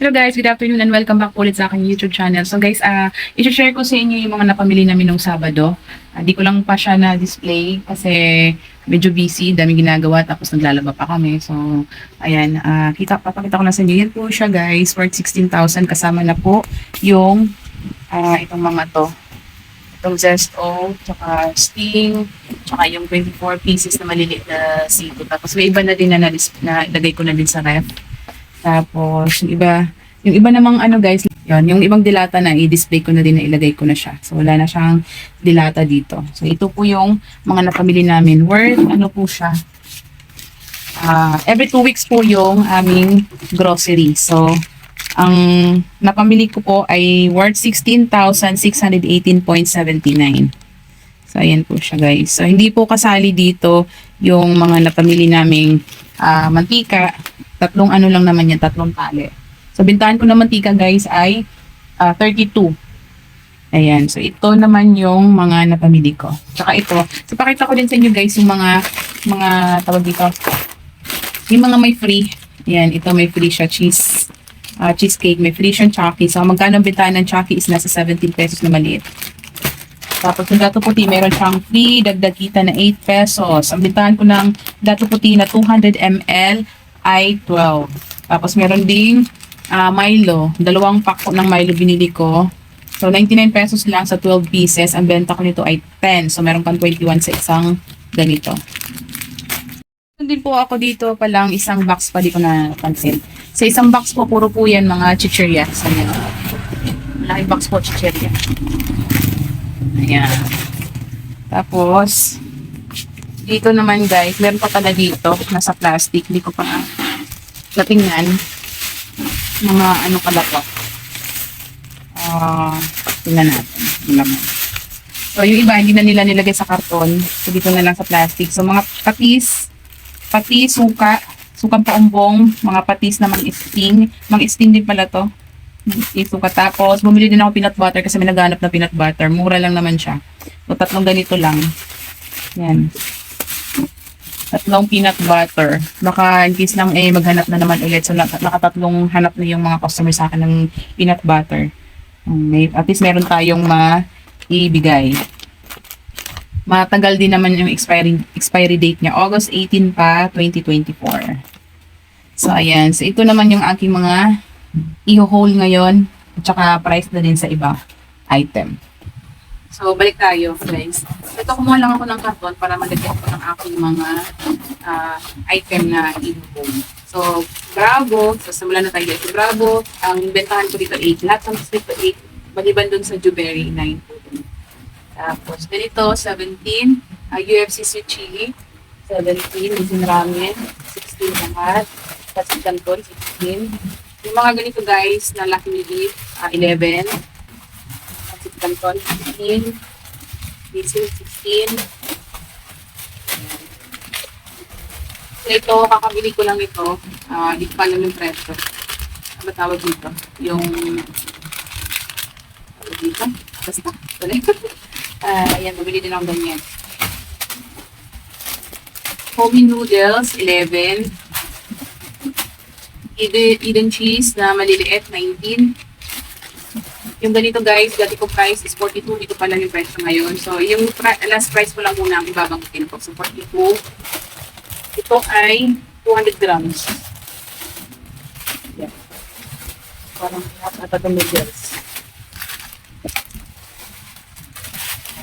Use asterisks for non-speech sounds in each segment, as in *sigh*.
Hello guys, good afternoon and welcome back ulit sa aking YouTube channel. So guys, ah i-share ko sa inyo yung mga napamili namin nung Sabado. Ah, di ko lang pa siya na-display kasi medyo busy, daming ginagawa tapos naglalaba pa kami. So, ayan, ah kita, papakita ko na sa inyo. Yan po siya guys, worth 16,000 kasama na po yung ah itong mga to. Itong Zesto, tsaka Sting, tsaka yung 24 pieces na maliliit na sito. Tapos may iba na din na, na, ko na din sa ref. Tapos, yung iba, yung iba namang ano guys, yun, yung ibang dilata na i-display ko na din na ilagay ko na siya. So, wala na siyang dilata dito. So, ito po yung mga napamili namin. Worth, ano po siya? Ah, every two weeks po yung aming grocery. So, ang napamili ko po ay worth 16,618.79. So, ayan po siya guys. So, hindi po kasali dito yung mga napamili naming ah, mantika. Tatlong ano lang naman yan, tatlong tali. So, bintahan ko na mantika guys ay ah, 32. Ayan. So, ito naman yung mga napamili ko. Tsaka ito. So, pakita ko din sa inyo guys yung mga, mga tawag dito. Yung mga may free. Ayan. Ito may free siya. Cheese. ah, cheesecake. May free siyang Chucky. So, magkano bintahan ng Chucky is nasa 17 pesos na maliit. Tapos yung dato puti, meron siyang free dagdag kita na 8 pesos. Ang bintahan ko ng dato puti na 200 ml ay 12. Tapos meron ding ah, Milo. Dalawang pack ng Milo binili ko. So 99 pesos lang sa 12 pieces. Ang benta ko nito ay 10. So meron kang 21 sa isang ganito. Din po ako dito palang isang box pa di ko na pansin. Sa isang box po, puro po yan mga chichirya. Sa yan. Malaking box po chichirya. Ayan. Tapos, dito naman guys, meron pa pala dito, nasa plastic. Hindi ko pa natingnan. Mga ano pala to. Ah, tingnan natin. Laman. So, yung iba, hindi na nila nilagay sa karton. So, dito na lang sa plastic. So, mga patis, patis, suka, sukang paumbong, mga patis na mga sting. Mga sting din pala to. Isuka. Tapos, bumili din ako peanut butter kasi may naghanap na peanut butter. Mura lang naman siya. So, tatlong ganito lang. Yan. Tatlong peanut butter. Baka in case lang eh, maghanap na naman ulit. So, nak- nakatatlong hanap na yung mga customer sa akin ng peanut butter. Um, May, at least meron tayong maibigay. Matagal din naman yung expiry, expiry date niya. August 18 pa, 2024. So, ayan. So, ito naman yung aking mga i-haul ngayon. At saka price na din sa iba item. So, balik tayo, guys. Ito, kumuha lang ako ng karton para malagyan ko ng aking mga ah, item na i-haul. So, Bravo. So, simulan na tayo dito. Bravo. Ang bentahan ko dito 8. Lahat ng dito 8. Maliban dun sa Juberry 9 po dun. Tapos, ganito, 17. Uh, UFC sweet chili. 17. Misin ramen. 16 lahat. Tapos, canton, 16. Yung mga ganito guys, na Lucky Me Beef, ah, 11. Canton, 16. Misin, 16. So, ito, kakabili ko lang ito. Ah, di ko alam yung presyo. Ano ba tawag dito? Yung... Tawag dito? Basta. Wala. *laughs* Ah, ayan, bumili din ako ganyan. Homey noodles, 11. Eden, Eden cheese na maliliit, 19. Yung ganito guys, dati ko price is 42. Dito pa lang yung presyo ngayon. So, yung pri- last price ko lang muna ang ibabangkitin ko. So, 42. Ito ay 200 grams. Yan. Parang half ata noodles.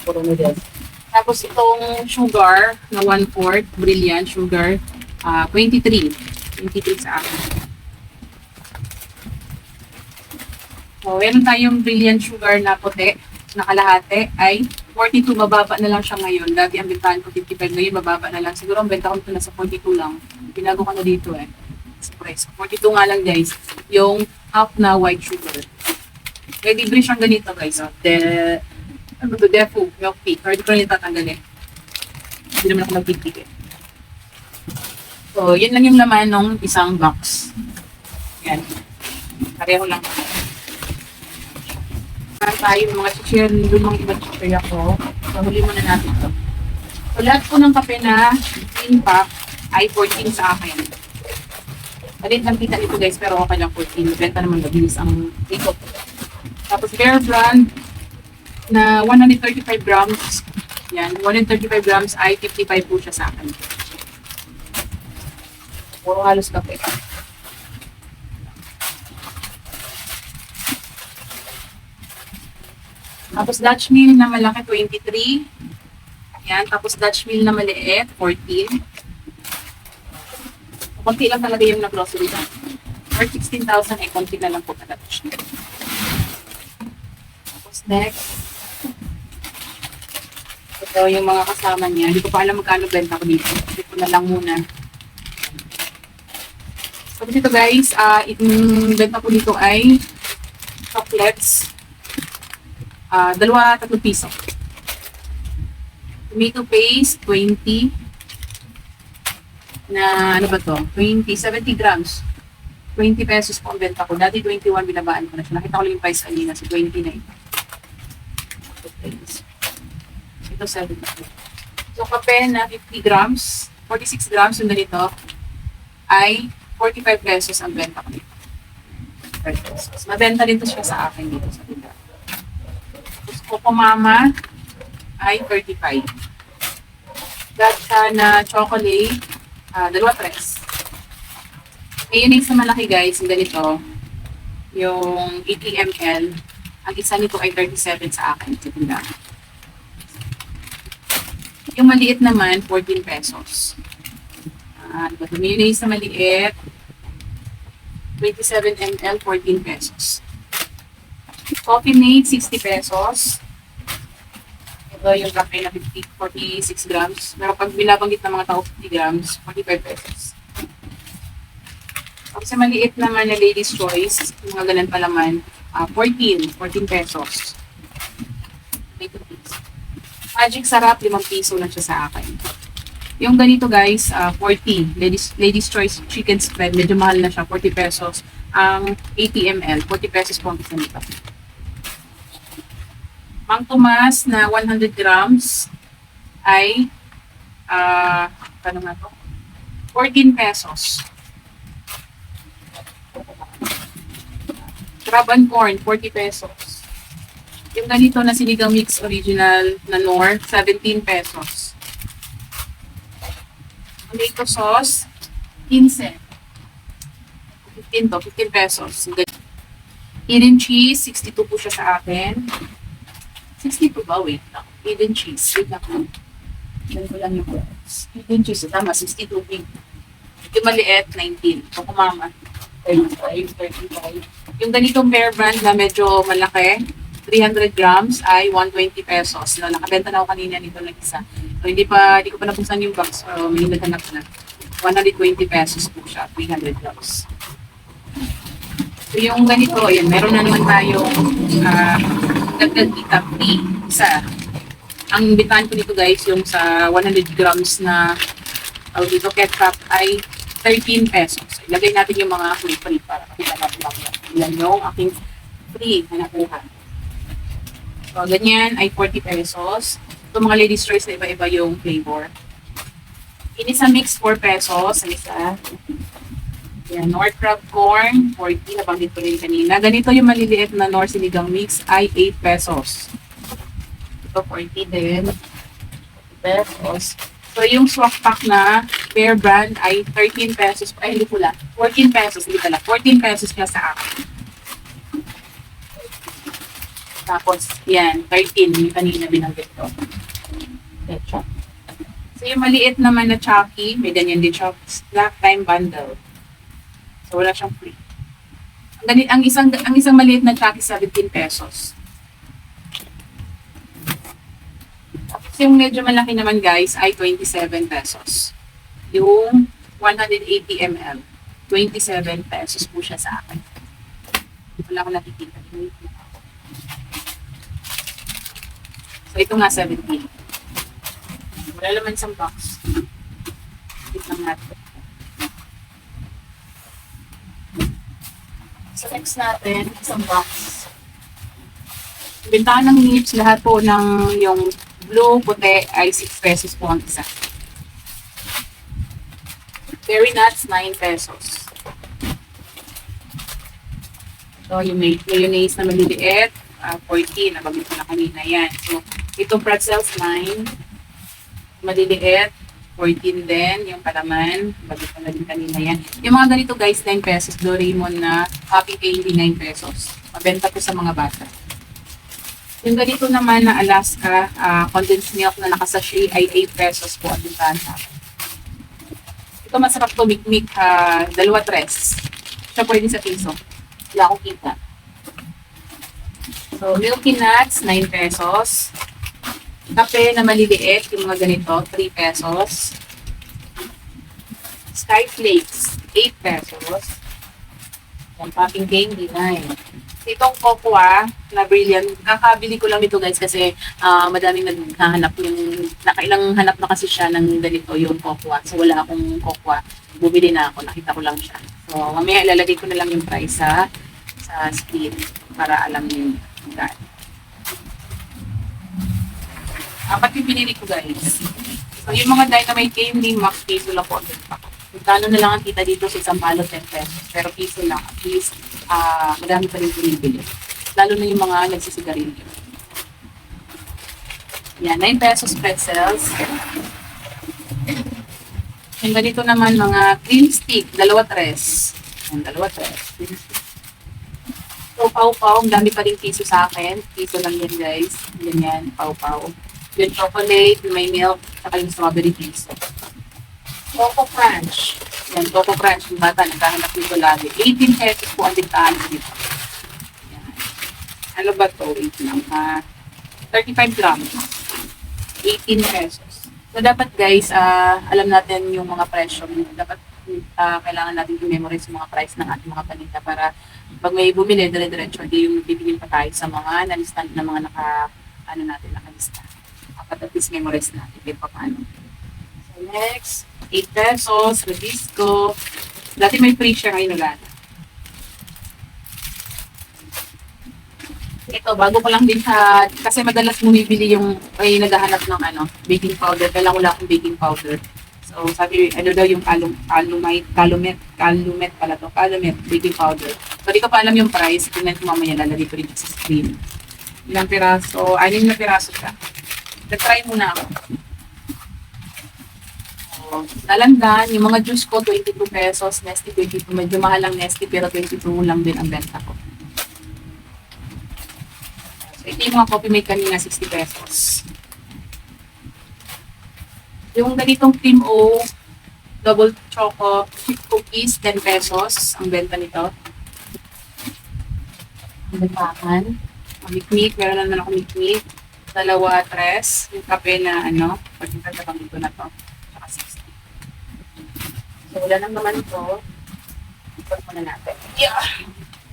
Puro noodles. Tapos itong sugar na 1/4, brilliant sugar, ah 23. 23 sa akin. So, meron tayong brilliant sugar na puti, na kalahati, ay 42, mababa na lang siya ngayon. Dati ang bentahan ko 55, ngayon mababa na lang. Siguro ang benta ko ito nasa 42 lang. Binago ko na dito eh. Sa price. 42 nga lang guys. Yung half na white sugar. May libre siyang ganito guys. Oh. De, ano to, Defu, milk tea. Pero di ko na tatanggalin. Hindi naman ako nagpipili. So, yun lang yung laman ng isang box. Yan. Pareho lang. Meron tayo mga chichir, lumang iba chichir ako. So, huli muna natin to. So, lahat po ng kape na 15 pack ay 14 sa akin. Maliit lang kita nito guys, pero okay lang 14. Benta naman mabilis ang dito. Tapos Bear Brand na 135 grams. Yan, 135 grams ay 55 po siya sa akin. Puro halos kape. Tapos Dutch meal na malaki, 23. Yan, tapos Dutch meal na maliit, 14. Konti lang talaga yung na-grocery na. For 16,000 ay konti na lang po talaga. Tapos next, ito yung mga kasama niya. Hindi ko pa alam magkano benta ko dito. Hindi ko na lang muna. Tapos ito guys, ah yung benta ko dito ay chocolates. Ah, dalawa, tatlong piso. Tomato paste, 20. Na, ano ba to? 20, 70 grams. 20 pesos po ang benta ko. Dati 21, binabaan ko na siya. Nakita ko lang yung price kanina, so 20 na ito. Ito 70. So, kape na 50 grams, 46 grams yung ganito, ay 45 pesos ang benta ko dito. 45 pesos. Mabenta din to siya sa akin dito sa tindahan. Coco Mama ay 35. Gatsa na chocolate, ah, dalawa tres. Mayonnaise na malaki guys, yung ganito, yung 80 ml. Ang isa nito ay 37 sa akin tindahan. Yung maliit naman, 14 pesos. Ah, ba ito? Mayonnaise na maliit, 27 ml, 14 pesos. Coffee mate, 60 pesos. Ito yung cafe na 50, 46 grams. Pero pag binabanggit ng mga tao 50 grams, 45 pesos. Tapos yung maliit naman na ladies choice, mga ganun pa laman, ah, 14, 14 pesos. Magic sarap, 5 piso na siya sa akin. Yung ganito guys, ah, 40. Ladies, ladies choice chicken spread, medyo mahal na siya, 40 pesos. Ang 80 ml, 40 pesos po ang isa nito. Mang Tomas na 100 grams ay ah, ano nga to? 14 pesos. Crab and corn, 40 pesos. Yung ganito na sinigang mix original na Nor, 17 pesos. Tomato sauce, 15. 15 to, 15 pesos. Hidden cheese, 62 po siya sa akin. 62 ba? Wait lang. Hidden cheese. Wait lang. Yan ko lang yung words. Hidden cheese. Tama, 62 big. Yung maliit, 19. Ito kumama. 35, 35. Yung ganitong bear brand na medyo malaki, 300 grams ay 120 pesos. No, nakabenta na ako kanina nito lang isa. So, hindi pa, hindi ko pa napusan yung box. So, may naghanap na. 120 pesos po siya, 300 grams. So, yung ganito, yan, meron na naman tayong uh, dagdag kita free. Isa. Ang bitahan ko nito guys, yung sa 100 grams na tawag dito, ketchup ay 13 pesos. Ilagay natin yung mga free-free para makita natin lang yan. Yan yung aking free na nakuha. So, ganyan ay 40 pesos. Ito mga ladies choice na iba-iba yung flavor. Inisa mix 4 pesos. Ang isa. Yan, North Crab Corn, 40. Nabanggit ko rin kanina. Ganito yung maliliit na North Sinigang Mix ay 8 pesos. Ito 40 din. 40 pesos. So, yung swak pack na Bear Brand ay 13 pesos. Ay, hindi pula. 14 pesos. Hindi pala. 14 pesos niya sa akin. Tapos, yan. 13. Yung kanina binanggit ko. Ketchup. So, yung maliit naman na Chucky, may ganyan din siya. Snack time bundle. So, wala siyang free. Ang, gani- ang isang ang isang maliit na Chucky, 17 pesos. Tapos yung medyo malaki naman guys ay 27 pesos. Yung 180 ml, 27 pesos po siya sa akin. Wala akong nakikita. So ito nga 17. Wala naman isang box. Tignan natin. sa next natin, isang box. Bintahan ng nips, lahat po ng yung blue, puti ay 6 pesos po ang isa. Berry nuts, 9 pesos. So, yung mayonnaise na maliliit, ah, uh, 14, nabagin ko na kanina yan. So, itong pretzels, 9. Maliliit, 14 din, yung palaman, bagit ko na din kanina yan. Yung mga ganito guys, 9 pesos. Doraemon na happy candy, 9 pesos. Mabenta ko sa mga bata. Yung ganito naman na Alaska, ah, condensed milk na nakasachet ay 8 pesos po ang akin. Ito masarap to, mikmik, ah, dalawa tres. Siya pwede sa piso. Wala akong kita. So, Milky Nuts, 9 pesos. Kape na maliliit, yung mga ganito, 3 pesos. Sky Flakes, 8 pesos. Yung popping candy, 9. Itong cocoa na brilliant, kakabili ko lang dito guys kasi ah, madaming naghahanap yung, nakailang hanap na kasi siya ng ganito yung cocoa. So wala akong cocoa. Bumili na ako, nakita ko lang siya. So mamaya ilalagay ko na lang yung price sa, sa screen para alam niyo yung. Apat yung binili ko guys. So yung mga dynamite candy, max piso lang po ang ko. Magkano na lang ang kita dito sa isang balot 10 pesos. Pero piso lang. At least, ah madami pa rin binibili. Lalo na yung mga nagsisigarilyo. Yan, 9 pesos pretzels. Yung ganito naman mga cream stick, dalawa tres. Yan, dalawa tres. So, pau-pau, ang dami pa rin piso sa akin. Piso lang yan, guys. Ganyan, pau-pau. Yung chocolate, may milk, saka yung strawberry piso. Coco Crunch. Yan, Coco Crunch. Yung bata, naghahanap nito lagi. 18 pesos po ang bintahan ko dito. Yan. Ano ba to? Wait lang ha. 35 grams. 18 pesos. So, dapat guys, ah, alam natin yung mga presyo. Dapat ah, kailangan natin i-memorize yung mga price ng ating mga paninda para pag may bumili, dire-diretso, di yung bibigyan pa tayo sa mga nalistan na mga naka, ano natin, nakalista. Dapat at least memorize natin pa paano. So, next, 8 pesos, Radisco. Dati may free siya ngayon wala. Ito, bago ko lang din sa, kasi madalas bumibili yung, ay naghahanap ng ano, baking powder. Kailangan wala akong baking powder. So, sabi, ano daw yung calum, calumite, calumet, calumet pala to, calumet, baking powder. So, di ko pa alam yung price. Tingnan ko mamaya, lalagay ko rin sa screen. Ilang piraso, anim na piraso siya. Nag-try muna ako. So, nalandan, yung mga juice ko, 22 pesos, Nesty 22. Medyo mahal ang Nesty, pero 22 lang din ang benta ko. So, ito yung mga coffee mate kanina, 60 pesos. Yung ganitong cream O, double choco chip cookies, 10 pesos ang benta nito. Ang bentahan. Ang mikmik, meron na naman ako mikmik. Dalawa, tres. Yung kape na ano, pagkakabang ito na to. Saka 60. So, wala nang naman ito. Ipag muna natin. Yeah!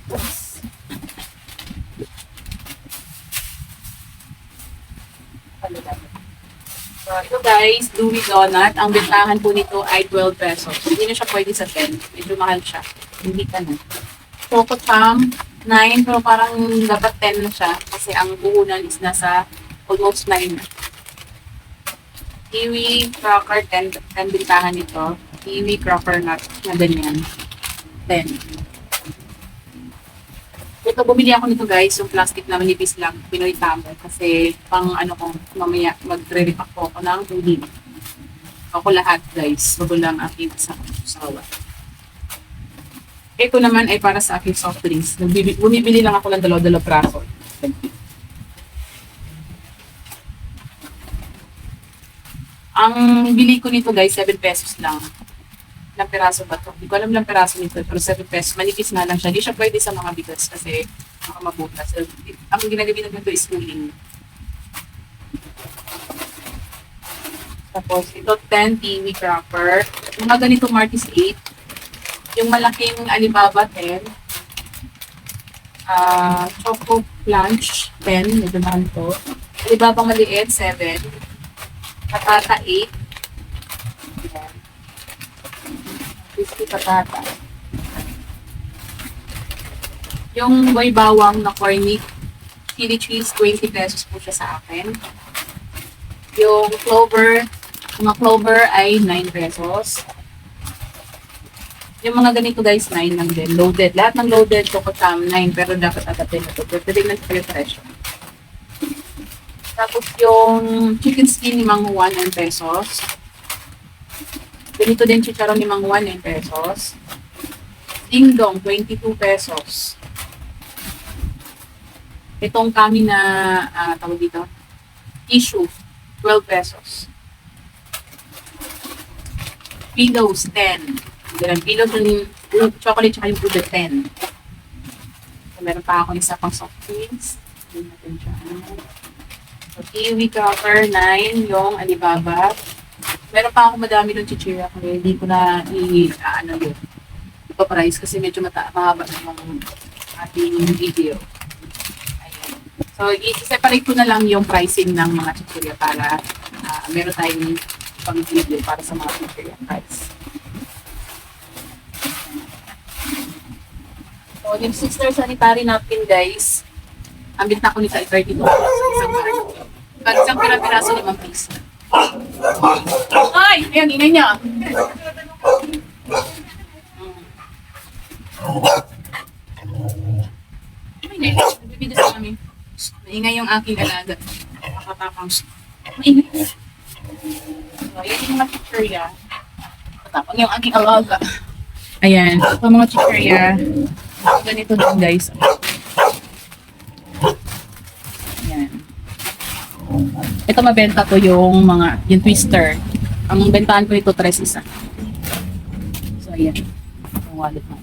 Oops. So, ito guys, Louis Donut. Ang bentahan po nito ay 12 pesos. Hindi na siya pwede sa 10. Medyo mahal siya. Hindi ka na. Choco Tam, 9. Pero parang dapat 10 na siya. Kasi ang puhunan is nasa almost 9 na. Kiwi Cracker, 10, 10 bintahan nito. Kiwi Cracker Nut na ganyan. 10. Ito, bumili ako nito guys, yung plastic na manipis lang, Pinoy Tamo. Kasi pang ano ko, mamaya magre-repack po ako ng tubig. Ako lahat guys, bago lang aking sa sawa. Ito naman ay para sa aking soft drinks. Bumibili lang ako ng dalaw-dalaw praso. Ang bili ko nito guys, 7 pesos lang. Ilang peraso ba to? Hindi ko alam ilang peraso nito, pero 7 pesos. Manipis nga lang siya. Hindi siya pwede sa mga bigas kasi mga mabutas. So, ang ginagamit nito is cooling. Tapos, ito 10 kiwi cracker. Mga ganito Martis 8. Yung malaking Alibaba 10. Ah, Choco Plunge 10. Medyo mahal to. Alibaba maliit 7. Patata 8. Ayan. Crispy patata. Yung boy bawang na corny chili cheese, 20 pesos po siya sa akin. Yung clover, mga clover ay 9 pesos. Yung mga ganito guys, 9 lang din. Loaded. Lahat ng loaded, Choco Tam, 9. Pero dapat agatin na ito. Pero tignan ko yung presyo. Tapos yung chicken skin ni Mang Juan, 9 pesos. Ganito din chicharon ni Mang Juan, 9 pesos. Ding Dong, 22 pesos. Itong kami na, ah, tawag dito, tissue, 12 pesos. Pillows, 10. Ganun, pillows yung, chocolate tsaka yung pudra, 10. So, meron pa ako isa pang soft drinks. Hindi natin siya. ano. So, kiwi cracker, 9. Yung Alibaba. Meron pa ako madami ng chichira kaya hindi ko na i, ah, ano yun, ipaprice kasi medyo mata mahaba na yung ating video. Ayan. So, i-separate ko na lang yung pricing ng mga chichirya para ah, meron tayong pang video para sa mga chichirya price. So, yung sister sanitary napkin guys, ang binta ko nito ay 32 pesos isang bag. Pag isang pira-piraso limang piso. Ay! Ayan, ingay niya. Ay, hindi. Nagbibideo sa kami. Maingay yung aking alaga. Nakatapang. Maingay. So, yan yung mga chichirya. Nakatapang yung aking alaga. Ayan. Ito mga chichirya. Ganito din guys. Ayan. Ito mabenta ko yung mga, yung twister. Ang bentahan ko ito, tres isa. So, ayan. Yung wallet mo.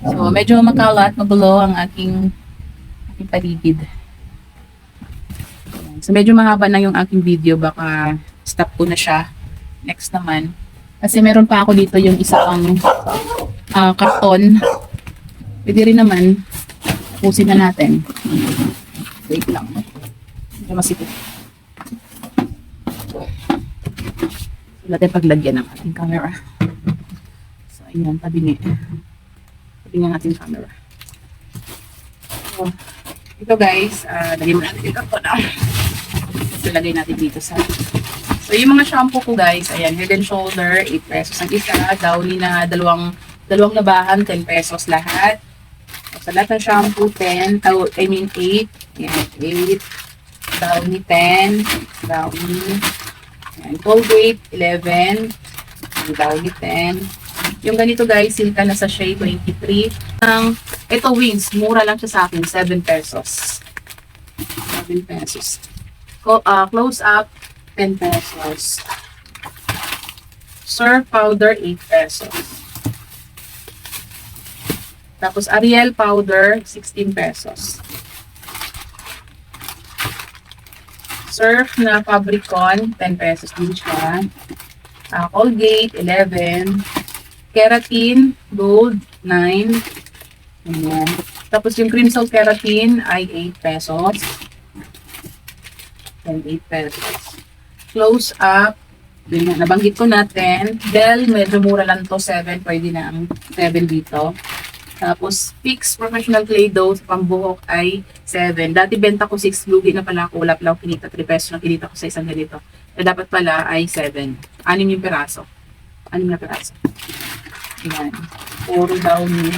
So, medyo makalat, magulo ang aking, aking paligid. So, medyo mahaba na yung aking video. Baka stop ko na siya. Next naman. Kasi meron pa ako dito yung isang ah, karton. Pwede rin naman. Pusin na natin. Wait lang. Medyo masikip. natin paglagyan ng ating camera. So, ayan, tabi ni. Tabi ng ating camera. So, ito guys, uh, lagyan mo natin ito na. So, lagay natin dito sa So, yung mga shampoo ko guys, ayan, Head and Shoulder, 8 pesos ang isa. Downy na dalawang, dalawang labahan, 10 pesos lahat. Sa lahat ng shampoo, 10. Taw- I mean, 8. Ayan, 8. Downy, 10. Downy. Ayan, Colgate, 11. Ayan, Downy, 10. Yung ganito guys, Silka na sa shade 23. Ang, ito wings, mura lang siya sa akin, 7 pesos. 7 pesos. Co- ah, close up, 10 pesos. Surf powder, 8 pesos. Tapos Ariel powder, 16 pesos. Surf na Fabricon, 10 pesos din siya. Ah, Colgate, 11. Keratin, gold, 9. Ayan. Tapos yung cream salt keratin ay 8 pesos. And 8 pesos. Close up, yun nabanggit ko natin. Dell, medyo mura lang to 7. Pwede na ang 7 dito. Tapos, Fix Professional Clay Dough sa pambuhok ay 7. Dati benta ko 6 lugi na pala ako. Wala pala ako kinita. 3 pesos na kinita ko sa isang ganito. Eh, dapat pala ay 7. Anim yung peraso. Anim na peraso. Ayan. Puro downy.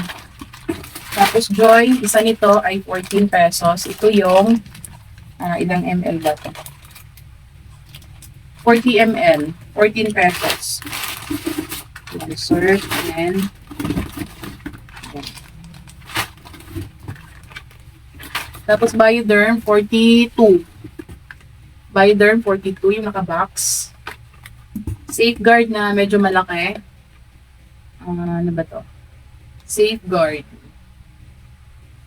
Tapos, Joy, isa nito ay 14 pesos. Ito yung ah, ilang ml ba to? 40 ml. 14 pesos. Surf and Tapos Bioderm, 42. Bioderm, 42 yung naka-box. Safeguard na medyo malaki. Ah, ano ba to? Safeguard.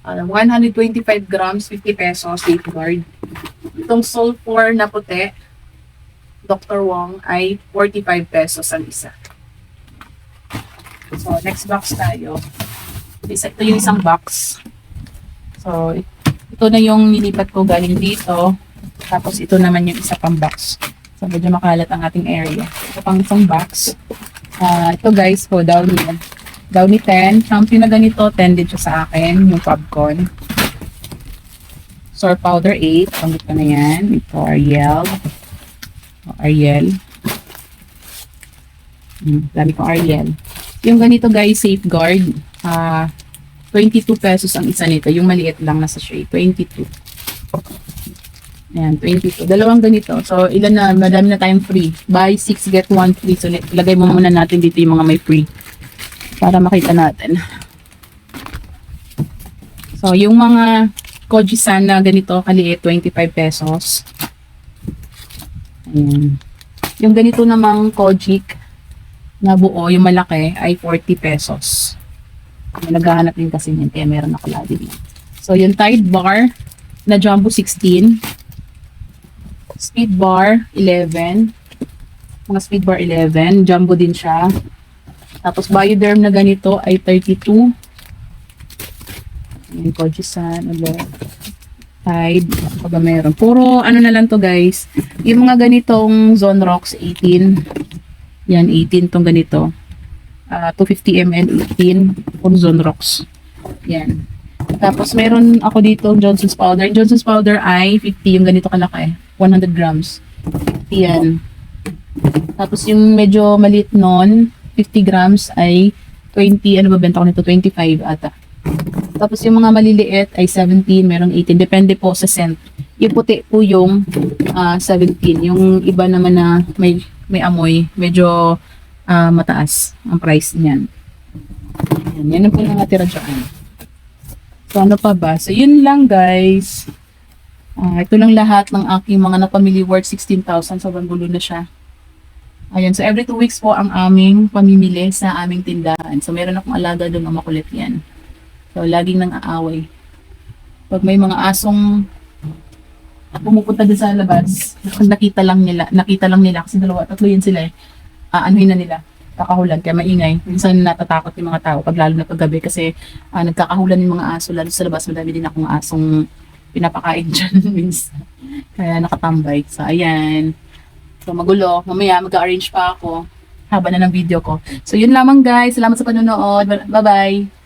Ah, 125 grams, 50 pesos, safeguard. Itong sulfur na puti, Dr. Wong, ay 45 pesos ang isa. So, next box tayo. Ito yung isang box. So, ito na yung nilipat ko galing dito. Tapos ito naman yung isa pang box. So medyo makalat ang ating area. Ito pang isang box. Ah, ito guys po, Downy. Downy 10. Shampoo na ganito, 10 din siya sa akin. Yung Popcorn. Sore powder 8. Pangit ko na yan. Ito Ariel. O, Ariel. Hmm, Sabi ko Ariel. Yung ganito guys, safeguard. Ah, 22 pesos ang isa nito. Yung maliit lang na sachet. 22. Ayan, 22. Dalawang ganito. So, ilan na, madami na tayong free. Buy 6, get 1 free. So, ilagay mo muna natin dito yung mga may free. Para makita natin. So, yung mga Koji-san na ganito, kaliit, 25 pesos. Ayan. Yung ganito namang Kojik na buo, yung malaki, ay 40 pesos. Naghahanap din kasi niyan, kaya meron ako lagi din. So, yung Tide Bar na Jumbo 16. Speed Bar 11. Mga Speed Bar 11. Jumbo din siya. Tapos, Bioderm na ganito ay 32. Yung Kojisan, ulit. Tide, ano ba meron? Puro ano na lang to guys. Yung mga ganitong Zone Rocks 18. Yan, 18 tong ganito. Ah, 250 ml 18. Puro Zone Rocks. Yan. Tapos meron ako dito Johnson's powder. Yung Johnson's powder ay 50 yung ganito kalaki. 100 grams. 50 yan. Tapos yung medyo maliit nun, 50 grams ay 20, ano ba benta ko nito? 25 ata. Tapos yung mga maliliit ay 17, merong 18. Depende po sa scent. Yung puti po yung ah, 17. Yung iba naman na may, may amoy, medyo ah, mataas ang price niyan. Yan, yan ang natira dyan. So ano pa ba? So yun lang guys. Ah, ito lang lahat ng aking mga napamili worth 16,000. Sobrang gulo na siya. Ayan, so every two weeks po ang aming pamimili sa aming tindahan. So meron akong alaga doon na makulit yan. So laging nang aaway. Pag may mga asong pumupunta din sa labas, *laughs* nakita lang nila, nakita lang nila kasi dalawa, tatlo yun sila eh aanuhin na nila kakahulan kaya maingay. Minsan natatakot yung mga tao pag lalo na paggabi kasi uh, nagkakahulan yung mga aso lalo sa labas madami din akong asong pinapakain *laughs* dyan minsan. Kaya nakatambay. So ayan. So magulo. Mamaya mag-arrange pa ako haba na ng video ko. So yun lamang guys. Salamat sa panonood. Bye-bye.